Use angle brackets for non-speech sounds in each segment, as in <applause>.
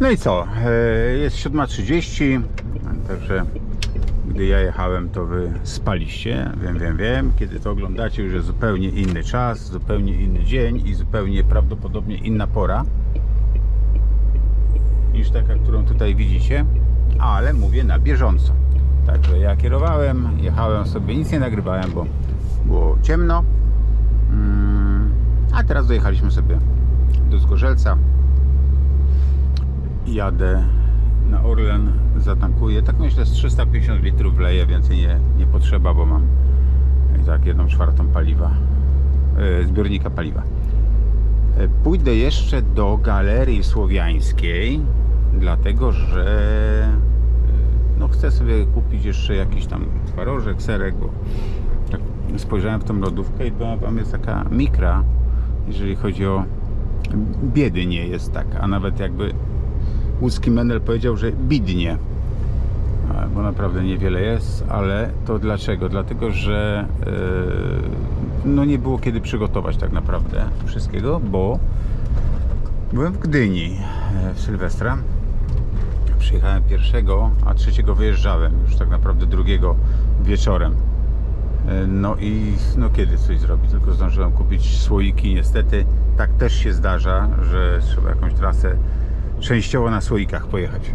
No i co? E, Jest 7.30, także gdy ja jechałem, to wy spaliście. Wiem, wiem, wiem. Kiedy to oglądacie, już jest zupełnie inny czas, zupełnie inny dzień i zupełnie prawdopodobnie inna pora niż taka, którą tutaj widzicie, ale mówię na bieżąco. Także ja kierowałem, jechałem sobie, nic nie nagrywałem, bo było ciemno. Mm, A teraz dojechaliśmy sobie do Zgorzelca. Jadę na Orlen, zatankuję. Tak myślę, z 350 litrów wleję, więcej nie, nie potrzeba, bo mam tak jedną czwartą paliwa, e, zbiornika paliwa. E, Pójdę jeszcze do Galerii Słowiańskiej, dlatego że e, no, chcę sobie kupić jeszcze jakiś tam twarożek, serek, bo tak spojrzałem w tą lodówkę i to tam jest taka mikra, jeżeli chodzi o biedy nie jest tak, a nawet jakby łódzki Menel powiedział, że bidnie, bo naprawdę niewiele jest, ale to dlaczego? Dlatego, że e, no nie było kiedy przygotować tak naprawdę wszystkiego, bo byłem w Gdyni e, w Sylwestra. Przyjechałem pierwszego, a trzeciego wyjeżdżałem już tak naprawdę drugiego wieczorem. E, No i no kiedy coś zrobić? Tylko zdążyłem kupić słoiki. Niestety tak też się zdarza, że trzeba jakąś trasę częściowo na słoikach pojechać.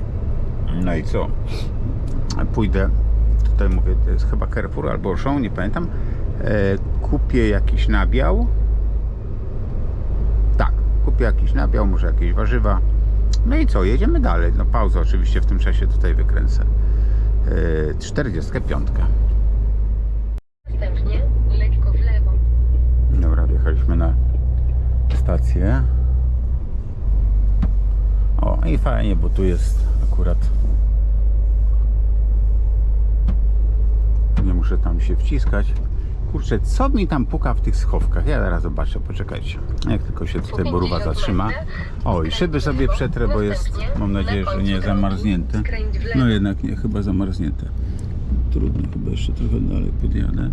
No i co? Pójdę, tutaj mówię, to jest chyba Carrefour albo Auchan, nie pamiętam. E, kupię jakiś nabiał. Tak, kupię jakiś nabiał, może jakieś warzywa. No i co, jedziemy dalej. No pauzę oczywiście w tym czasie tutaj wykręcę. E, 45. Następnie lekko w lewo. Dobra, wjechaliśmy na stację. O, i fajnie, bo tu jest akurat. Nie muszę tam się wciskać. Kurczę, co mi tam puka w tych schowkach? Ja zaraz zobaczę, poczekajcie. Jak tylko się tutaj boruwa zatrzyma. O, i szyby sobie przetrę, bo jest, mam nadzieję, że nie zamarznięte. No jednak nie, chyba zamarznięte. Trudno, chyba jeszcze trochę dalej podjadę.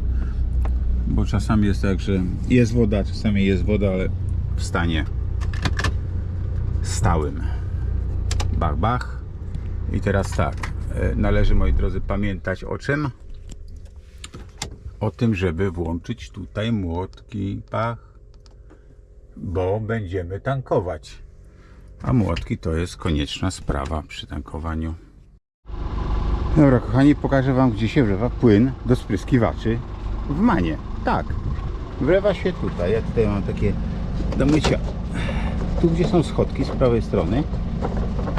Bo czasami jest tak, że jest woda, czasami jest woda, ale w stanie stałym. Bach, bach. I teraz tak, e, należy moi drodzy pamiętać o czym? O tym, żeby włączyć tutaj młotki, pach, bo będziemy tankować. A młotki to jest konieczna sprawa przy tankowaniu. Dobra, kochani, pokażę Wam, gdzie się wlewa płyn do spryskiwaczy w manie. Tak, wlewa się tutaj. Ja tutaj mam takie do mycia. Tu, gdzie są schodki z prawej strony.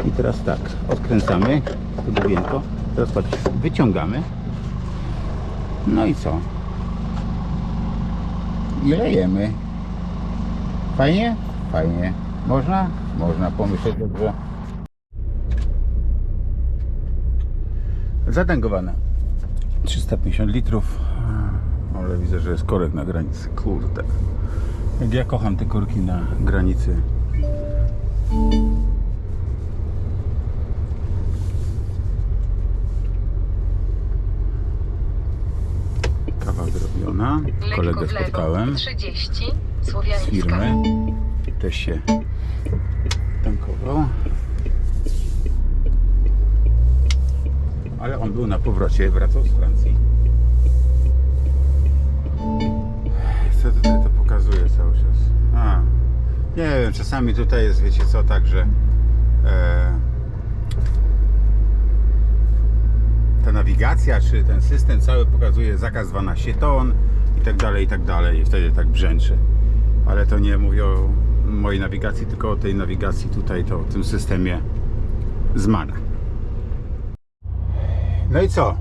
I teraz tak, odkręcamy to dobienko. Teraz patrz, wyciągamy. No i co? I lejemy. Fajnie? Fajnie. Można? Można pomyśleć dobrze. Zatankowane. 350 litrów. Ale widzę, że jest korek na granicy. Kurde. Jak ja kocham te korki na granicy. Kawa zrobiona. Lekko Kolegę lewo. spotkałem 30. z firmy. Też się tankował. Ale on był na powrocie, wracał z Francji. Co tutaj to pokazuje cały czas? A, nie wiem, czasami tutaj jest, wiecie co, tak, że e, ta nawigacja, czy ten system cały pokazuje zakaz 12 ton tak dalej, i tak dalej, i wtedy tak brzęczy. Ale to nie mówię o mojej nawigacji, tylko o tej nawigacji tutaj, to o tym systemie z MANA. No i co?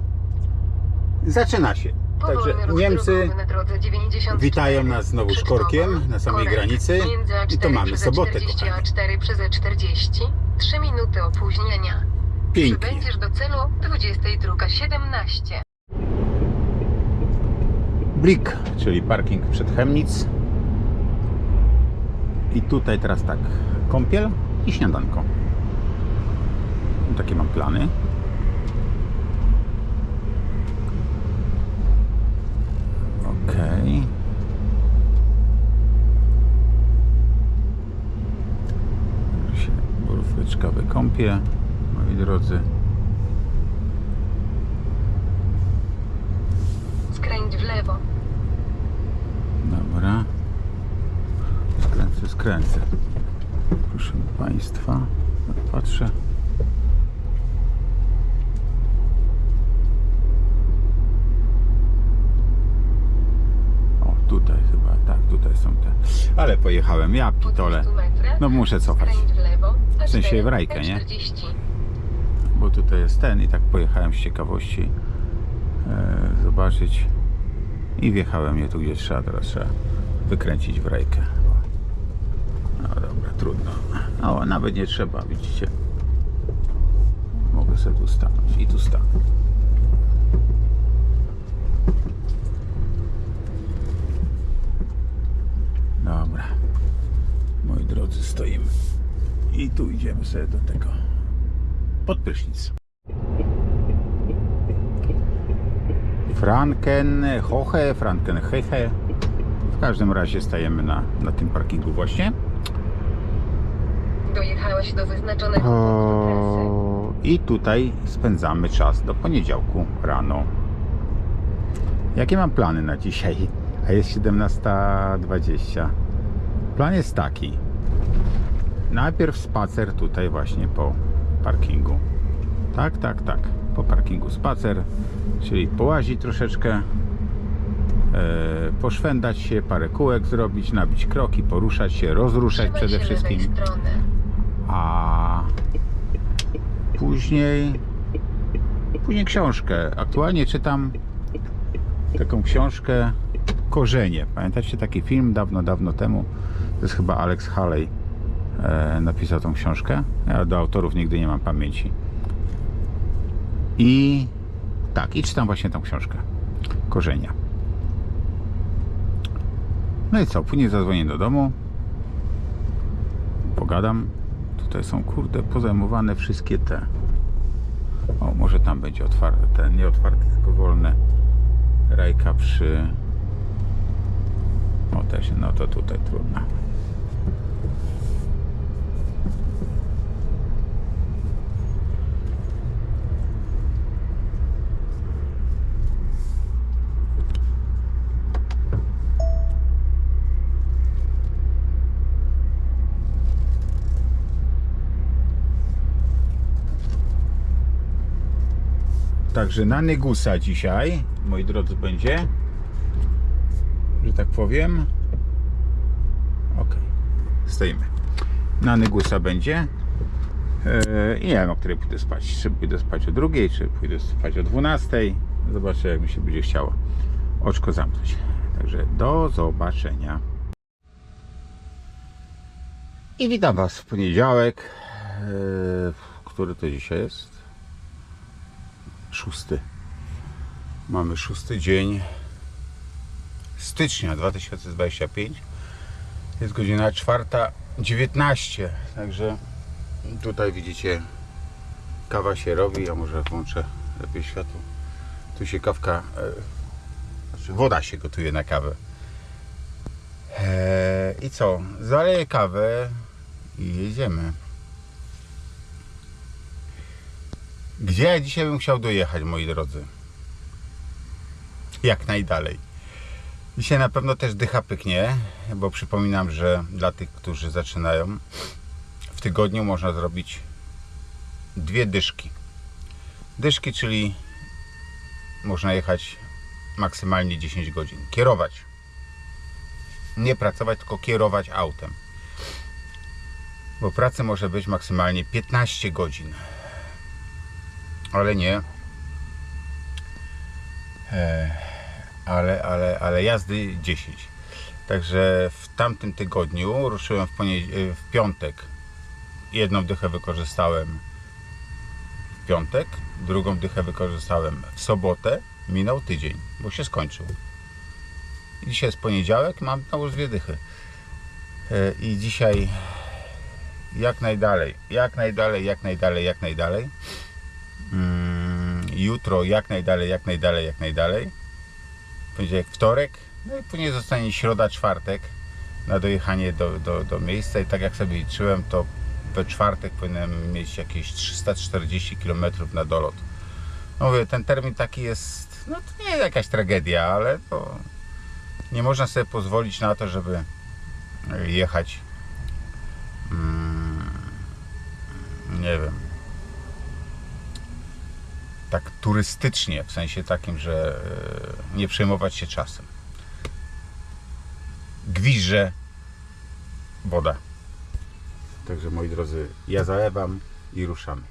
Zaczyna się. Także Niemcy drogowy na drodze 94. witają nas znowu szkorkiem na samej granicy między A4 i to mamy sobotę, A40 kochani. a 4 przez E40. 3 minuty opóźnienia. Pięknie. Przybędziesz do celu 22.17. Blik, czyli parking przed Chemnic. I tutaj teraz tak, kąpiel i śniadanko. Takie mam plany. Okej. Się boróweczka wykąpie. moi drodzy. Skręć w lewo. Dobra. Skręcę, skręcę. Proszę Państwa, patrzę. O, tutaj chyba, tak, tutaj są te. Ale pojechałem, ja pitole. 200 metrach No muszę cofać. W sensie A4, w rajkę, nie? E40. bo tutaj jest ten i tak pojechałem z ciekawości e, zobaczyć i wjechałem nie tu gdzie trzeba, teraz trzeba wykręcić w rajkę. No dobra, trudno. O, nawet nie trzeba, widzicie. Mogę sobie tu stanąć i tu stanę. Dobra. Moi drodzy, stoimy. I tu idziemy sobie do tego pod prysznic. Franken Hoche, Franken Heche. W każdym razie stajemy na, na tym parkingu właśnie. Dojechałeś do wyznaczonego. O, I tutaj spędzamy czas do poniedziałku rano. Jakie mam plany na dzisiaj? A jest 17.20. Plan jest taki. Najpierw spacer tutaj właśnie po parkingu. Tak, tak, tak. Po parkingu spacer, czyli połazić troszeczkę, e, poszwendać się, parę kółek zrobić, nabić kroki, poruszać się, rozruszać przede wszystkim. A później później książkę. Aktualnie czytam taką książkę Korzenie. Pamiętacie taki film dawno, dawno temu? To jest chyba Alex Haley e, napisał tą książkę. Ja do autorów nigdy nie mam pamięci. I tak, i czytam właśnie tą książkę. Korzenia. No i co? Później zadzwonię do domu pogadam. Tutaj są kurde pozajmowane wszystkie te. O, może tam będzie otwarte, nie otwarte, tylko wolne. Rajka przy. O też, no to tutaj trudno. Także na Nygusa dzisiaj, moi drodzy, będzie. Że tak powiem. Ok. Stoimy. Na Nygusa będzie. Eee, I nie wiem, o której pójdę spać. Czy pójdę spać o drugiej, czy pójdę spać o 12. Zobaczę, jak mi się będzie chciało oczko zamknąć. Także do zobaczenia. I witam Was w poniedziałek. Eee, który to dzisiaj jest? Szósty. Mamy szósty dzień stycznia 2025. Jest godzina 4.19. Także tutaj widzicie kawa się robi. Ja może włączę lepiej światło. Tu się kawka, e, znaczy woda się gotuje na kawę. E, I co? Zaleję kawę i jedziemy. Gdzie ja dzisiaj bym chciał dojechać, moi drodzy? Jak najdalej. Dzisiaj na pewno też dycha pyknie, bo przypominam, że dla tych, którzy zaczynają, w tygodniu można zrobić dwie dyszki. Dyszki, czyli można jechać maksymalnie 10 godzin. Kierować. Nie pracować, tylko kierować autem. Bo pracy może być maksymalnie 15 godzin ale nie. E, ale, ale, ale jazdy 10. Także w tamtym tygodniu ruszyłem w, poniedzie- w piątek. Jedną dychę wykorzystałem w piątek, drugą dychę wykorzystałem w sobotę. Minął tydzień, bo się skończył. Dzisiaj jest poniedziałek, mam na dwie dychy. E, I dzisiaj jak najdalej, jak najdalej, jak najdalej, jak najdalej. Mm, jutro jak najdalej, jak najdalej, jak najdalej. Poniedziałek, wtorek, no i później zostanie środa, czwartek na dojechanie do, do, do miejsca i tak jak sobie liczyłem, to we czwartek powinienem mieć jakieś 340 km na dolot. No mówię, ten termin taki jest, no to nie jakaś tragedia, ale to nie można sobie pozwolić na to, żeby jechać mm, nie wiem tak turystycznie, w sensie takim, że e, nie przejmować się czasem. Gwizdże woda. Także moi drodzy, ja zalewam i ruszamy.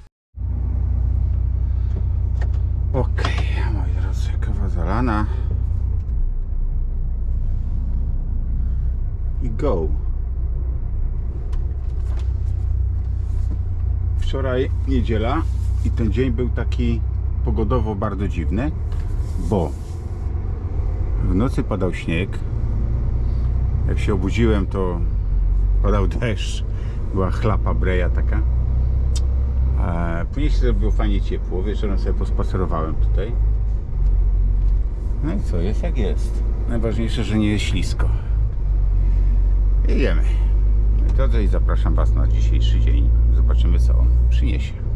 Okej, moi drodzy, kawa zalana. I go. Wczoraj niedziela i ten dzień był taki pogodowo bardzo dziwny, bo w nocy padał śnieg. Jak się obudziłem, to padał <laughs> deszcz. Była chlapa breja taka. E, Później się zrobiło fajnie ciepło. Wieczorem sobie pospacerowałem tutaj. No i co, jest jak jest. Najważniejsze, że nie jest ślisko. Moi drodzy, i zapraszam Was na dzisiejszy dzień. Zobaczymy, co on przyniesie.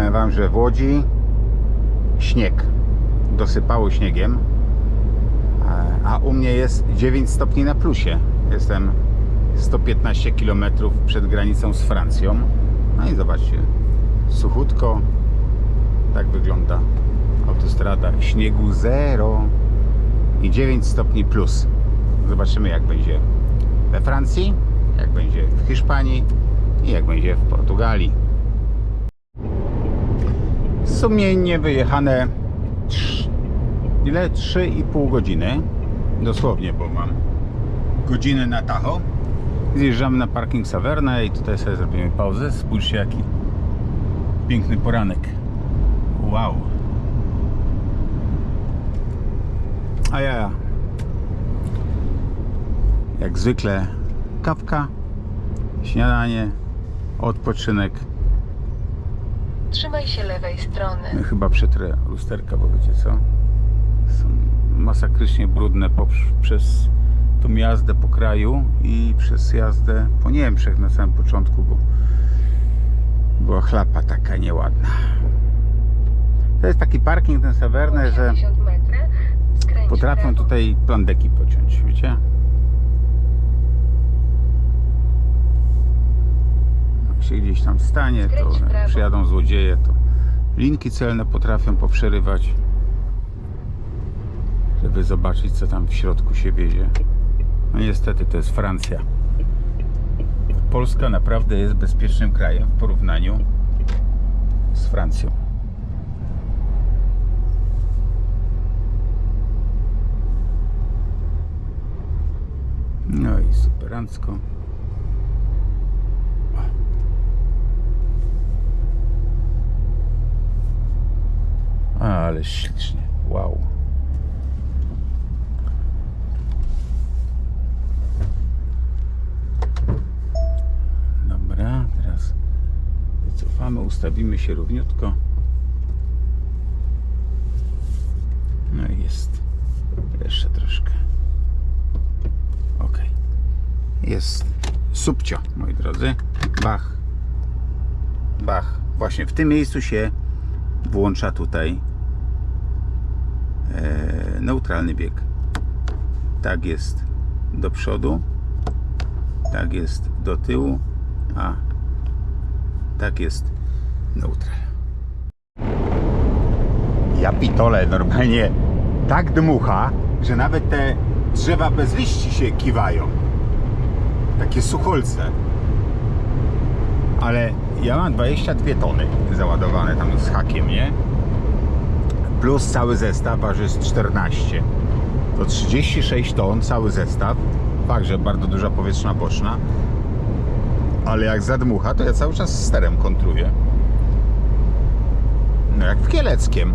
Powiem Wam, że w Łodzi śnieg. Dosypało śniegiem. E, A u mnie jest 9 stopni na plusie. Jestem 115 km przed granicą z Francją. No i zobaczcie, suchutko. Tak wygląda autostrada. Śniegu zero i 9 stopni plus. Zobaczymy jak będzie we Francji, jak będzie w Hiszpanii i jak będzie w Portugalii. Sumiennie wyjechane ile? 3,5 godziny. Dosłownie, bo mam godzinę na Tacho. Zjeżdżamy na parking Saverna i tutaj sobie zrobimy pauzę. Spójrzcie jaki piękny poranek. Wow. A ja jak zwykle kawka, śniadanie, odpoczynek. Trzymaj się lewej strony. No, chyba przetrę lusterka, bo wiecie co? Są masakrycznie brudne poprz- przez tą jazdę po kraju i przez jazdę po Niemczech na samym początku, bo była chlapa taka nieładna. To jest taki parking ten Saverne, że 80 metrów. Skręć w potrafią tutaj plandeki pociąć, wiecie? Jak się gdzieś tam stanie, to przyjadą złodzieje, to linki celne potrafią poprzerywać, żeby zobaczyć, co tam w środku się wiedzie. No niestety, to jest Francja. Polska naprawdę jest bezpiecznym krajem w porównaniu z Francją. No i superancko. Ale ślicznie. Wow. Dobra, teraz wycofamy, ustawimy się równiutko. No i jest. Jeszcze troszkę. Ok. Jest subcio, moi drodzy. Bach. Bach. Właśnie w tym miejscu się włącza tutaj neutralny bieg. Tak jest do przodu, tak jest do tyłu, a tak jest neutral. Ja pitole normalnie tak dmucha, że nawet te drzewa bez liści się kiwają. Takie sucholce. Ale ja mam 22 tony załadowane tam z hakiem, nie? Plus cały zestaw waży z 14. To 36 ton cały zestaw. Fakt, że bardzo duża powietrzna boczna. Ale jak zadmucha, to ja cały czas sterem kontruję. No jak w Kieleckiem.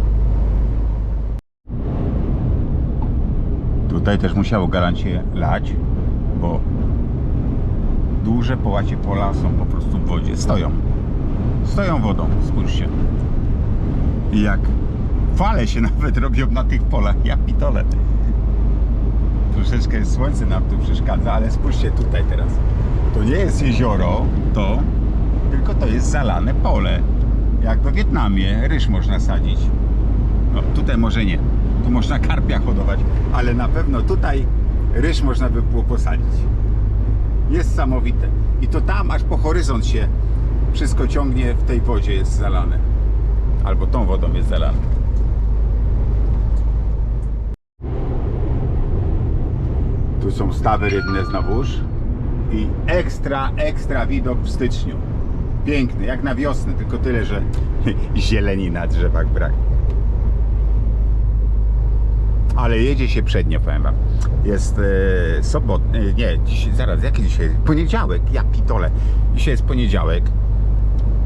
Tutaj też musiało galancie lać, bo duże połacie pola są po prostu w wodzie. Stoją. Stoją wodą, spójrzcie. I jak fale się nawet robią na tych polach, ja pitole. troszeczkę słońce nam tu przeszkadza, ale spójrzcie tutaj teraz. To nie jest jezioro, to, tylko to jest zalane pole. Jak we Wietnamie ryż można sadzić. No, tutaj może nie. Tu można karpia hodować, ale na pewno tutaj ryż można by było posadzić. Niesamowite. I to tam aż po horyzont się wszystko ciągnie w tej wodzie jest zalane. Albo tą wodą jest zalane. Tu są stawy rybne znowuż. I ekstra, ekstra widok w styczniu. Piękny, jak na wiosnę, tylko tyle, że <laughs> zieleni na drzewach brak. Ale jedzie się przednio, powiem wam. Jest e, e, nie, dziś, zaraz, jaki dzisiaj? Poniedziałek, ja pitole. Dzisiaj jest poniedziałek.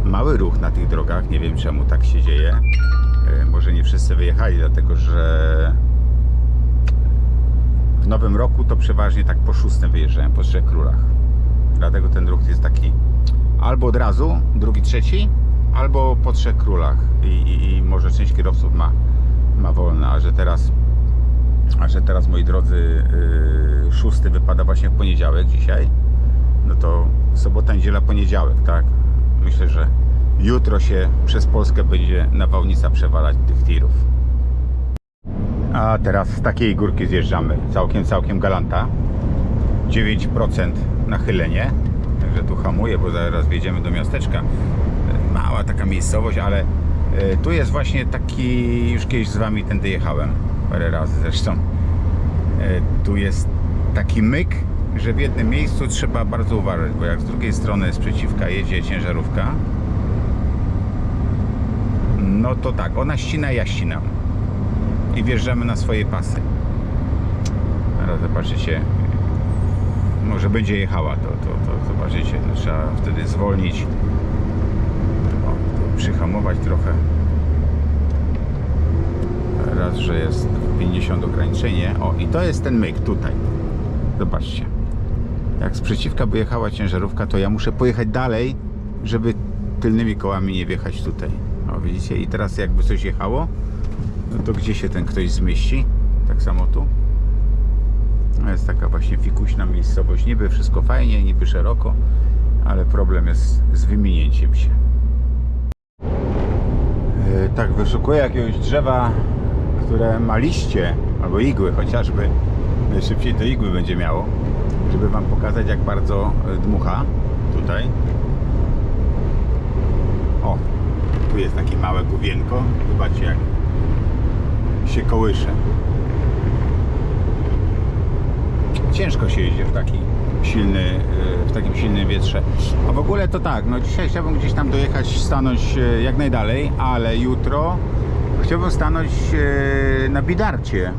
Mały ruch na tych drogach, nie wiem czemu tak się dzieje. E, może nie wszyscy wyjechali, dlatego że nowym roku to przeważnie tak po szóstym wyjeżdżają, po Trzech Królach. Dlatego ten ruch jest taki albo od razu, drugi, trzeci, albo po Trzech Królach. I, i, i może część kierowców ma, ma wolne, a że teraz a że teraz, moi drodzy, yy, szósty wypada właśnie w poniedziałek dzisiaj, no to sobota, niedziela, poniedziałek, tak? Myślę, że jutro się przez Polskę będzie nawałnica przewalać tych tirów. A teraz z takiej górki zjeżdżamy, całkiem, całkiem galanta. 9% nachylenie, także tu hamuję, bo zaraz wjedziemy do miasteczka. Mała taka miejscowość, ale e, tu jest właśnie taki, już kiedyś z Wami tędy jechałem, parę razy zresztą. E, Tu jest taki myk, że w jednym miejscu trzeba bardzo uważać, bo jak z drugiej strony sprzeciwka jedzie ciężarówka, no to tak, ona ścina, ja ścinam i wjeżdżamy na swoje pasy. Teraz zobaczycie, może będzie jechała, to, to, to zobaczycie, to trzeba wtedy zwolnić, o, przyhamować trochę. Raz, że jest 50 ograniczenie, o i to jest ten myk tutaj, zobaczcie. Jak sprzeciwka by jechała ciężarówka, to ja muszę pojechać dalej, żeby tylnymi kołami nie wjechać tutaj. O, widzicie? I teraz jakby coś jechało, no to gdzie się ten ktoś zmieści? Tak samo tu. No jest taka właśnie fikuśna miejscowość. Niby wszystko fajnie, niby szeroko, ale problem jest z wyminięciem się. Yy, Tak, wyszukuję jakiegoś drzewa, które ma liście albo igły chociażby. Najszybciej to igły będzie miało, żeby Wam pokazać jak bardzo e, dmucha tutaj. O, tu jest takie małe główienko. Zobaczcie jak się kołysze. Ciężko się jeździ w taki silny, e, w takim silnym wietrze. A w ogóle to tak, no dzisiaj chciałbym gdzieś tam dojechać, stanąć e, jak najdalej, ale jutro chciałbym stanąć e, na Bidarcie,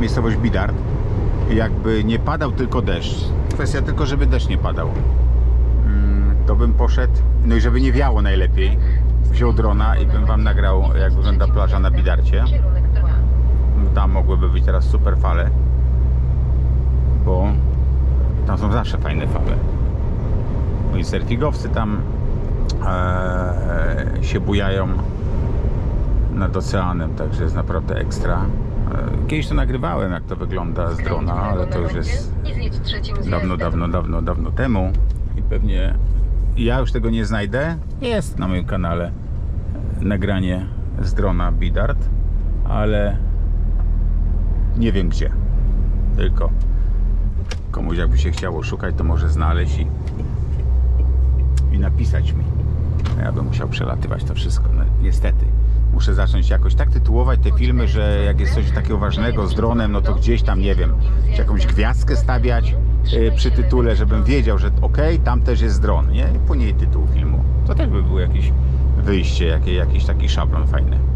miejscowość Bidart. Jakby nie padał tylko deszcz. Kwestia tylko, żeby deszcz nie padał. Mm, To bym poszedł, no i żeby nie wiało najlepiej. Wziął drona i bym wam nagrał, jak wygląda plaża na Bidarcie. Kierunek 2. Tam mogłyby być teraz super fale, bo tam są zawsze fajne fale. Moi surfingowcy tam e, się bujają nad oceanem, także jest naprawdę ekstra. E, kiedyś to nagrywałem, jak to wygląda z drona, ale to już jest dawno, dawno, dawno, dawno temu i pewnie ja już tego nie znajdę. Jest na moim kanale nagranie z drona Bidart, ale nie wiem gdzie. Tylko komuś jakby się chciało szukać, to może znaleźć i, i napisać mi. Ja bym musiał przelatywać to wszystko, no, niestety. Muszę zacząć jakoś tak tytułować te filmy, że jak jest coś takiego ważnego z dronem, no to gdzieś tam, nie wiem, jakąś gwiazdkę stawiać y, przy tytule, żebym wiedział, że okej, tam też jest dron, nie? I później tytuł filmu. To też by było jakieś wyjście, jakiś taki szablon fajny.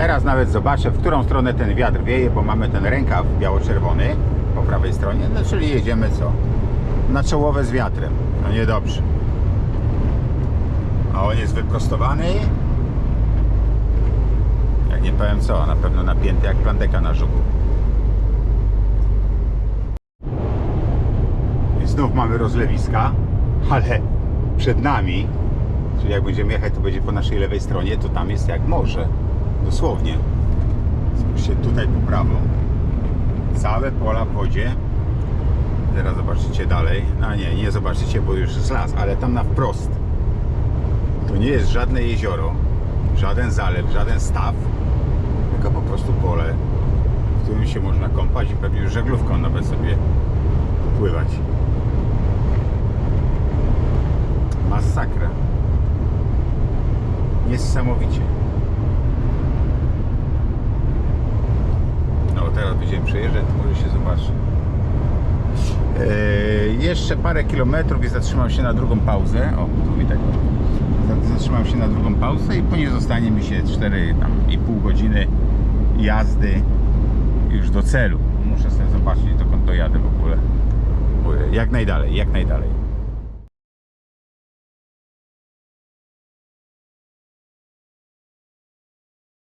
Teraz nawet zobaczę, w którą stronę ten wiatr wieje, bo mamy ten rękaw biało-czerwony po prawej stronie, no czyli jedziemy co? Na czołowe z wiatrem. No niedobrze. A on jest wyprostowany. Jak nie powiem co, na pewno napięty jak plandeka na żuku. I znów mamy rozlewiska, ale przed nami, czyli jak będziemy jechać, to będzie po naszej lewej stronie, to tam jest jak morze. Dosłownie. Spójrzcie tutaj po prawo. Całe pola w wodzie. Teraz zobaczycie dalej. No nie, nie zobaczycie, bo już jest las, ale tam na wprost. To nie jest żadne jezioro, żaden zalew, żaden staw, tylko po prostu pole, w którym się można kąpać i pewnie już żeglówką nawet sobie pływać. Masakra. Niesamowicie. No teraz będziemy przejeżdżać, to może się zobaczy. Eee, kilometrów i zatrzymam się na drugą pauzę. O, tu widać. Za- Zatrzymam się na drugą pauzę i później zostanie mi się 4,5 godziny jazdy już do celu. Muszę sobie zobaczyć dokąd dojadę w ogóle. Jak najdalej, jak najdalej.